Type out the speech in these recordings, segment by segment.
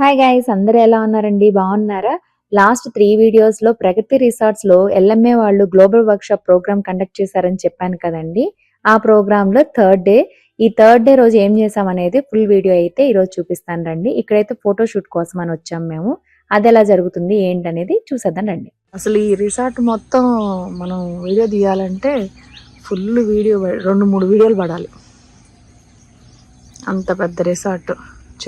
Hi guys అందరూ ఎలా ఉన్నారండి? బాగున్నారా? లాస్ట్ త్రీ వీడియోస్లో ప్రగతి రిసార్ట్స్లో ఎల్ఎంఏ వాళ్ళు global workshop program conduct చేశారని చెప్పాను కదండి. ఆ ప్రోగ్రామ్లో థర్డ్ డే ఈ థర్డ్ డే రోజు ఏం చేసాం అనేది ఫుల్ వీడియో అయితే ఈ రోజు చూపిస్తాను రండి. ఇక్కడైతే ఫోటో షూట్ కోసం అని వచ్చాం మేము. అది ఎలా జరుగుతుంది ఏంటనేది చూసేద్దాం రండి. అసలు ఈ రిసార్ట్ మొత్తం మనం వీడియో తీయాలంటే ఫుల్ వీడియో రెండు మూడు వీడియోలు పడాలి. అంత పెద్ద రిసార్ట్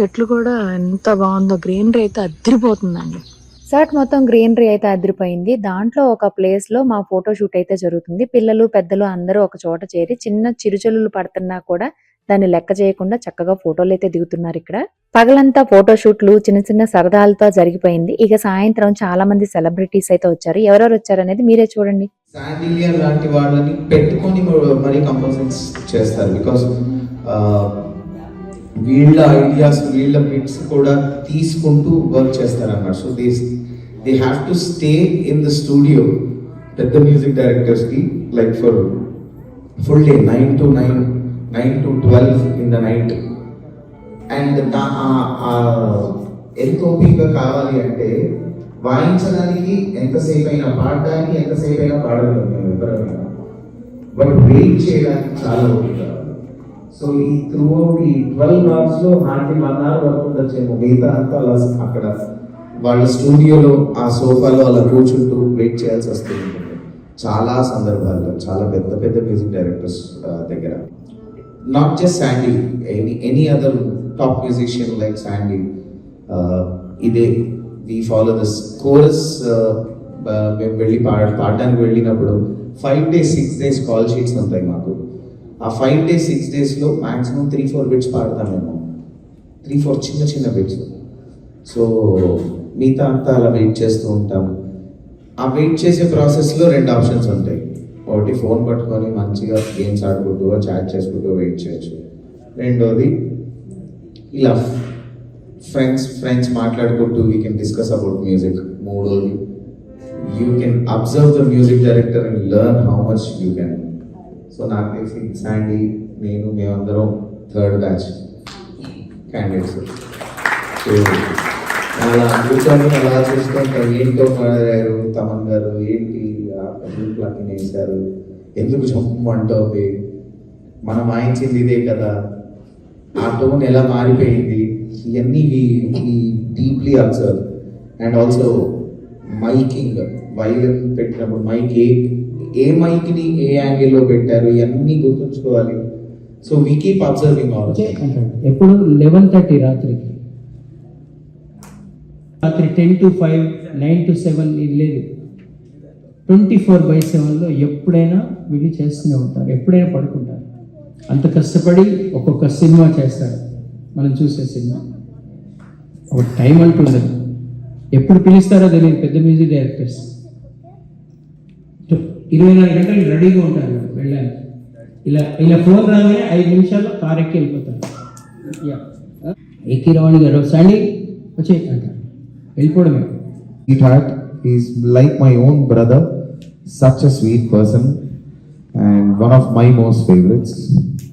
చెట్లు కూడా ఎంత బాగుందో. గ్రీనరీ అయితే అద్దరిపోతుందండి. రిసార్ట్ మొత్తం గ్రీనరీ అయితే అదిరిపోయింది దాంట్లో ఒక ప్లేస్లో మా ఫోటో షూట్ అయితే జరుగుతుంది. పిల్లలు పెద్దలు అందరూ ఒక చోట చేరి చిన్న చిరుచలులు పడుతున్నా కూడా దాన్ని లెక్క చేయకుండా చక్కగా ఫోటోలు అయితే దిగుతున్నారు ఇక్కడ. పగలంతా ఫోటో షూట్లు చిన్న చిన్న సరదాలతో జరిగిపోయింది. ఇక సాయంత్రం చాలా మంది సెలబ్రిటీస్ అయితే వచ్చారు. ఎవరెవరు వచ్చారు అనేది మీరే చూడండి. లాంటి వాళ్ళని పెట్టుకొని మరి చేస్తారు. బికాస్ వీళ్ళ ఐడియాస్ వీళ్ళ బిట్స్ కూడా తీసుకుంటూ వర్క్ చేస్తారన్నమాట. So they they have to stay in the studio పెద్ద music డైరెక్టర్స్కి like for full day nine to nine nine to twelve in the night and ఎంత ఓపిక కావాలి అంటే వాయించడానికి ఎంతసేపు అయినా పాడడానికి ఎంతసేపు అయినా పాడగలుగుతాం ఎవరైనా. బట్ వెయిట్ చేయడానికి చాలా ఓపిక. సో ఈ త్రూ అవుట్ ఈ ట్వెల్వ్ అవర్స్లో నాటి వన్ అవర్ వరకు ఉండొచ్చేమో మిగతా అంతా అలా అక్కడ. వాళ్ళ స్టూడియోలో ఆ సోఫాలో అలా కూర్చుంటూ వెయిట్ చేయాల్సి వస్తుంది. చాలా సందర్భాల్లో చాలా పెద్ద పెద్ద మ్యూజిక్ డైరెక్టర్స్ దగ్గర. Not just Sandy any any other top musician like Sandy ఇదే. వి ఫాలో దిస్ కోరస్ మేము వెళ్ళి పాడ పాడడానికి వెళ్ళినప్పుడు five days six days call sheets ఉంటాయి మాకు. ఆ ఫైవ్ డేస్ సిక్స్ డేస్లో మాక్సిమం త్రీ ఫోర్ బిట్స్ పాడతామేమో త్రీ ఫోర్ చిన్న చిన్న బిట్స్ సో మిగతా అంతా అలా వెయిట్ చేస్తూ ఉంటాం. ఆ వెయిట్ చేసే ప్రాసెస్లో రెండు ఆప్షన్స్ ఉంటాయి. ఒకటి ఫోన్ పట్టుకొని మంచిగా గేమ్స్ ఆడుకుంటూ చాట్ చేసుకుంటూ వెయిట్ చేయొచ్చు. రెండోది ఇలా ఫ్రెండ్స్ ఫ్రెండ్స్ మాట్లాడుకుంటూ you can discuss about music మూడోది you can observe the music director and learn how much you can so నాకు తెలిసి శాండీ నేను మేమందరం థర్డ్ బ్యాచ్ క్యాండిడేట్స్. సో అలా కూర్చొని అలా చూసుకుంటే ఏంటో మారారు తమన్ గారు ఏంటి ఆ ప్లగ్గిన్ వేశారు ఎందుకు జంప్ అంటోంది? మనం వాయించింది ఇదే కదా. ఆ టోన్ ఎలా మారిపోయింది? ఇవన్నీ deeply observe. And also miking violin పెట్టినప్పుడు మైక్ ఏ ఏ మైక్ని ఏ యాంగిల్లో పెట్టారు ఇవన్నీ గుర్తుంచుకోవాలి. So we keep observing all ఎప్పుడు? లెవెన్ థర్టీ రాత్రికి. రాత్రి ten to five nine to seven ఇది లేదు. ట్వంటీ ఫోర్ బై సెవెన్లో ఎప్పుడైనా వీళ్ళు చేస్తూనే ఉంటారు ఎప్పుడైనా పడుకుంటారు. అంత కష్టపడి ఒక్కొక్క సినిమా చేస్తారు మనం చూసే సినిమా. ఒక టైం అంటుండదు. ఎప్పుడు పిలుస్తారో తెలియదు పెద్ద మ్యూజిక్ డైరెక్టర్స్. ఇరవై నాలుగు గంటలు రెడీగా ఉంటారు వెళ్ళడానికి ఇలా ఇలా ఫోన్ రాగానే ఐదు నిమిషాల్లో కార్ ఎక్కి వెళ్ళిపోతారు యా ఎక్కి రావణి గారు సండి వచ్చే అంటారు వెళ్ళిపోవడమే sweetheart. He's like my own brother, such a sweet person, and one of my most favorites,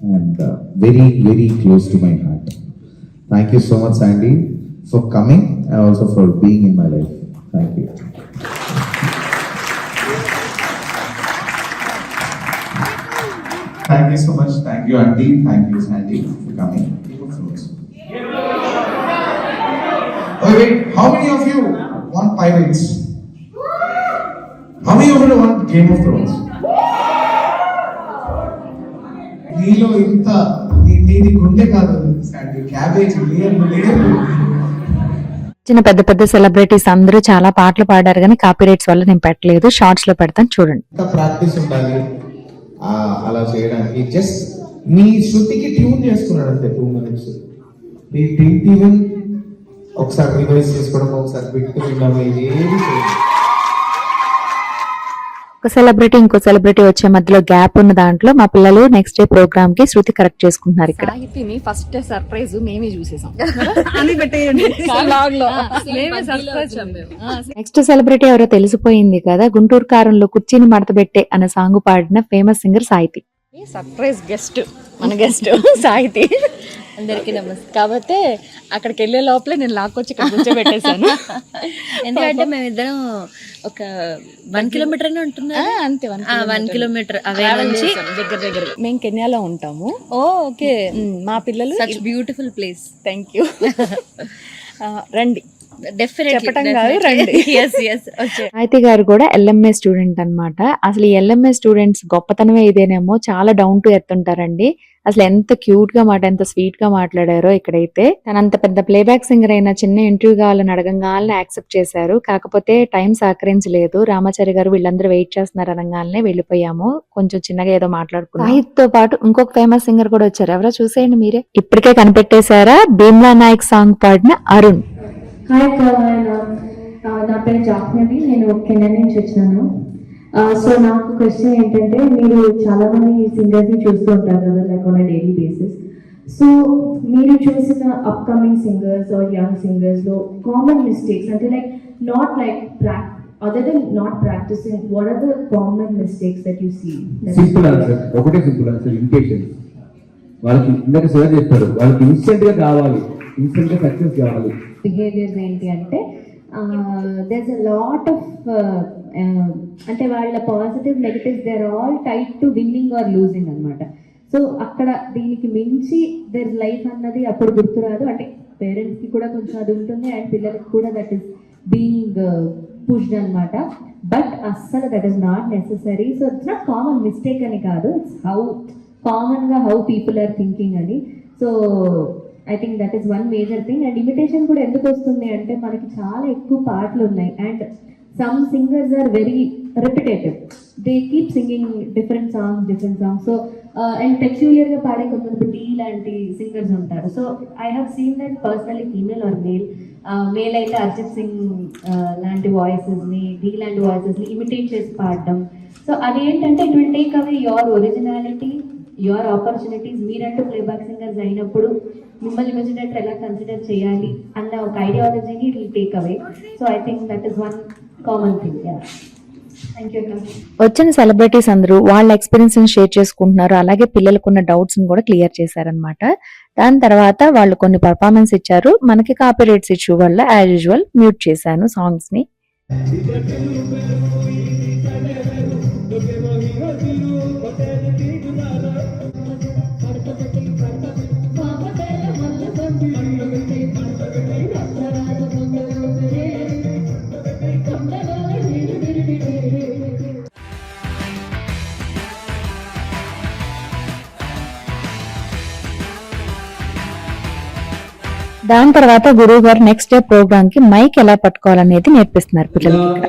and uh, very, very close to my heart. Thank you so much, Sandy, for coming and also for being in my life. Thank you. Thank you so much. Thank you, Auntie. Thank you, Sandy, for coming. Oh, wait, how many of you want pirates? How many of you want Game of Thrones? నీలో ఇంత నీది గుండె కాదు Sandy cabbage లేదు చిన్న పెద్ద పెద్ద celebrities అందరూ చాలా పాటలు పాడారు కానీ కాపీ రైట్స్ వల్ల నేను పెట్టలేదు షార్ట్స్లో పెడతాను చూడండి ప్రాక్టీస్ ఉండాలి అలా చేయడానికి. జస్ట్ నీ శృతికి ట్యూన్ చేసుకున్నాడు అంతే టూ మినిట్స్ నీ డింట్ ఈవెన్ ఒకసారి రివైజ్ చేసుకోవడం ఒకసారి బిట్ వినడం ఏది ఒక సెలబ్రిటీ ఇంకో సెలబ్రిటీ వచ్చే మధ్యలో గ్యాప్ ఉన్న దాంట్లో మా పిల్లలు నెక్స్ట్ డే ప్రోగ్రామ్కి శృతి కరెక్ట్ చేసుకుంటున్నారు ఇక్కడ. సాహితిని ఫస్ట్ సర్ప్రైజ్ మేమే చూసేసాం. అని పెట్టేయండి. బ్లాగ్లో మేమే సర్ప్రైజ్ నెక్స్ట్ సెలబ్రిటీ ఎవరో తెలిసిపోయింది కదా గుంటూరు కారంలో కుర్చీని మడతబెట్టే అనే సాంగ్ పాడిన famous singer Sahiti. Surprise guest మన గెస్ట్ సాహితి. అందరికీ నమస్తే కాకపోతే అక్కడికి వెళ్ళే లోపలే నేను లాక్కొచ్చి ఇక్కడ కూర్చోబెట్టేశాను. ఎందుకంటే మేమిద్దరం ఒక వన్ కిలోమీటర్ ఆ, ఉంటున్నారు అంతే వన్ వన్ కిలోమీటర్ అవే నుంచి దగ్గర దగ్గర. మేము కెన్యాలో ఉంటాము. ఓ ఓకే. మ్, మా పిల్లలు such beautiful place thank you రండి. అయితే గారు కూడా ఎల్ఎంఏ స్టూడెంట్ అన్నమాట. అసలు ఈ ఎల్ఎంఏ స్టూడెంట్స్ గొప్పతనమే ఇదేనేమో. చాలా డౌన్ టు ఎర్త్ ఉంటారండి. అసలు ఎంత క్యూట్గా మాట ఎంత స్వీట్గా మాట్లాడారో ఇక్కడైతే. తనంత పెద్ద ప్లేబ్యాక్ సింగర్ అయిన చిన్న ఇంటర్వ్యూ కావాలని అడగంగానే యాక్సెప్ట్ చేశారు. కాకపోతే టైం సహకరించలేదు. రామాచారి గారు వీళ్ళందరూ వెయిట్ చేస్తున్నారు అనగానే వెళ్ళిపోయాము. కొంచెం చిన్నగా ఏదో మాట్లాడుకున్నాం తో పాటు ఇంకొక ఫేమస్ సింగర్ కూడా వచ్చారు. ఎవరో చూసేయండి మీరే. ఇప్పటికే కనిపెట్టేశారా? భీమ్లా నాయక్ సాంగ్ పాడిన అరుణ్. హాయ్ నా పేరు జాహ్నవి నేను కెనడా నుంచి వచ్చినాను సో నాకు క్వశ్చన్ ఏంటంటే మీరు చాలా మంది సింగర్స్ని చూస్తూ ఉంటారు కదా like on daily basis so మీరు చూసిన అప్కమింగ్ సింగర్స్ ఆర్ యంగ్ సింగర్స్లో కామన్ మిస్టేక్స్ అంటే like not like prac other then not practising what are the common mistakes that you see simple answer ఒకటే సింపుల్ ఆన్సర్ ఇంపేషెన్స్ వాళ్ళకి ఇందాక sir చెప్పారు వాళ్ళకి ఇన్స్టెంట్గా కావాలి ఇన్స్టెంట్గా సక్సెస్ కావాలి. బిహేవియర్స్ ఏంటి అంటే దెర్స్ అ లాట్ ఆఫ్ అంటే వాళ్ళ positive negatives there all tight to winning or losing అనమాట సో అక్కడ దీనికి మించి దెర్ లైఫ్ అన్నది అప్పుడు గుర్తురాదు. అంటే పేరెంట్స్కి కూడా కొంచెం అది ఉంటుంది అండ్ పిల్లలకి కూడా దట్ ఈస్ బీయింగ్ పుష్డ్ అనమాట బట్ అస్సలు that is not necessary so it's not common mistake అని కాదు. ఇట్స్ హౌ కామన్గా హౌ పీపుల్ ఆర్ థింకింగ్ అని. So I think that is one major thing and imitation కూడా ఎందుకు వస్తుంది అంటే మనకి చాలా ఎక్కువ పాటలు ఉన్నాయి. And some singers are very repetitive they keep singing different songs different songs so and పెక్చ్యులియర్గా పాడే కొంతమంది డీ లాంటి సింగర్స్ ఉంటారు. So I have seen that personally female or male male అయితే అర్జిత్ సింగ్ uh, లాంటి వాయిసెస్ని డీ లాంటి వాయిసెస్ని ఇమిటేట్ చేసి పాడడం. సో అదేంటంటే it will take away your originality your opportunities మీరంటూ playback singers అయినప్పుడు మిమ్మల్ని మించినట్టు ఎలా కన్సిడర్ చేయాలి అన్న ఒక ఐడియాలజీని it will take away so I think that is one common thing వచ్చిన సెలబ్రిటీస్ అందరూ వాళ్ళ ఎక్స్పీరియన్స్ షేర్ చేసుకుంటున్నారు. అలాగే పిల్లలకున్న డౌట్స్ కూడా క్లియర్ చేశారనమాట దాని తర్వాత వాళ్ళు కొన్ని పర్ఫార్మెన్స్ ఇచ్చారు. మనకి కాపీ రేట్స్ ఇష్యూ వల్ల యాజ్ యూజువల్ మ్యూట్ చేశాను సాంగ్స్ని. దాని తర్వాత గురువు గారు నెక్స్ట్ డే ప్రోగ్రామ్కి మైక్ ఎలా పట్టుకోవాలనేది నేర్పిస్తున్నారు పిల్లలకి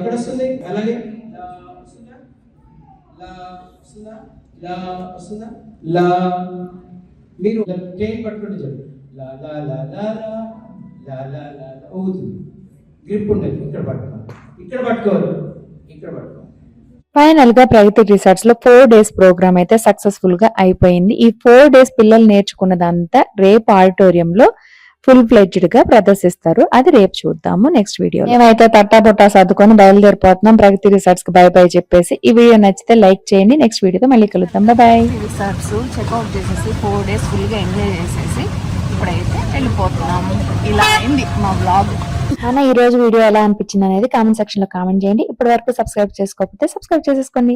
ఇక్కడ ఫైనల్గా ప్రగతి రిసార్ట్స్లో ఫోర్ డేస్ ప్రోగ్రామ్ అయితే సక్సెస్ఫుల్గా అయిపోయింది. ఈ ఫోర్ డేస్ పిల్లలు నేర్చుకున్నదంతా రేపు ఆడిటోరియంలో ఫుల్ ఫ్లెడ్జ్డ్గా ప్రదర్శిస్తారు. అది రేపు చూద్దాము నెక్స్ట్ వీడియో మేమైతే తట్టా పొట్టా సర్దుకొని బయలుదేరిపోతున్నాం. ప్రగతి రిసార్ట్స్కి బై బై చెప్పేసి ఈ వీడియో నచ్చితే లైక్ చేయండి. నెక్స్ట్ వీడియోతో మళ్ళీ కలుద్దాం. బాయ్ రిసార్ట్స్ చెక్అవుట్ చేసేసి ఫోర్ డేస్ ఫుల్గా ఎంజాయ్ చేసేసి ఇప్పుడైతే వెళ్ళిపోతున్నాము ఇలా అయింది మా బ్లాగ్. అన్న ఈ రోజు వీడియో ఎలా అనిపించింది అనేది కామెంట్ సెక్షన్లో కామెంట్ చేయండి. ఇప్పటి వరకు సబ్స్క్రైబ్ చేసుకోకపోతే సబ్స్క్రైబ్ చేసేసుకోండి.